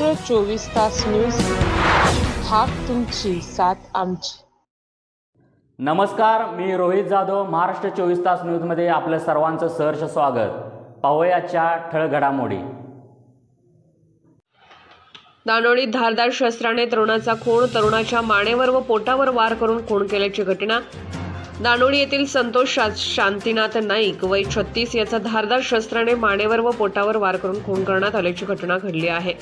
चोवीस तास न्यूज हाक तुमची साथ आमची. नमस्कार मी रोहित जाधव महाराष्ट्र चोवीस तास न्यूजमध्ये आपलं सर्वांचं सहर्ष स्वागत. पाहूयाच्या ठळक घडामोडी दानोळीत धारदार शस्त्राने तरुणाचा खून तरुणाच्या मानेवर व पोटावर वार करून खून केल्याची घटना. दानोळी येथील संतोष शांतीनाथ नाईक वय छत्तीस याचा धारदार शस्त्राने मानेवर व पोटावर वार करून खून करण्यात आल्याची घटना घडली आहे.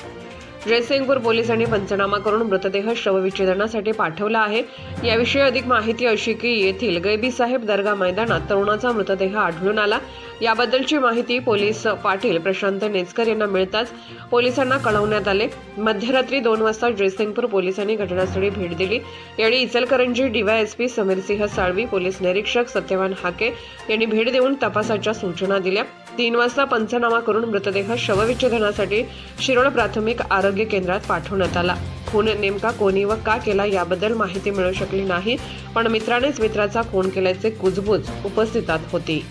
जयसिंगपूर पोलिसांनी पंचनामा करून मृतदेह शवविच्छेदनासाठी पाठवला आहे. याविषयी अधिक माहिती अशी की येथील गैबीसाहेब दर्गा मैदानात तरुणाचा मृतदेह आढळून आला. याबद्दलची माहिती पोलीस पाटील प्रशांत नेचकर यांना मिळताच पोलिसांना कळवण्यात आले. मध्यरात्री दोन वाजता जयसिंगपूर पोलिसांनी घटनास्थळी भेट दिली. यावेळी इचलकरंजी डीवायएसपी समीरसिंह साळवी पोलीस निरीक्षक सत्यवान हाके यांनी भेट देऊन तपासाच्या सूचना दिल्या. तीन वाजता पंचनामा करून मृतदेह शवविच्छेदनासाठी शिरोळ प्राथमिक आरोग्य आरोग्य केंद्रात पाठवण्यात आला. खून नेमका कोणी व का केला याबद्दल माहिती मिळू शकली नाही पण मित्रानेच मित्राचा खून केल्याचे कुजबूज उपस्थितात होती.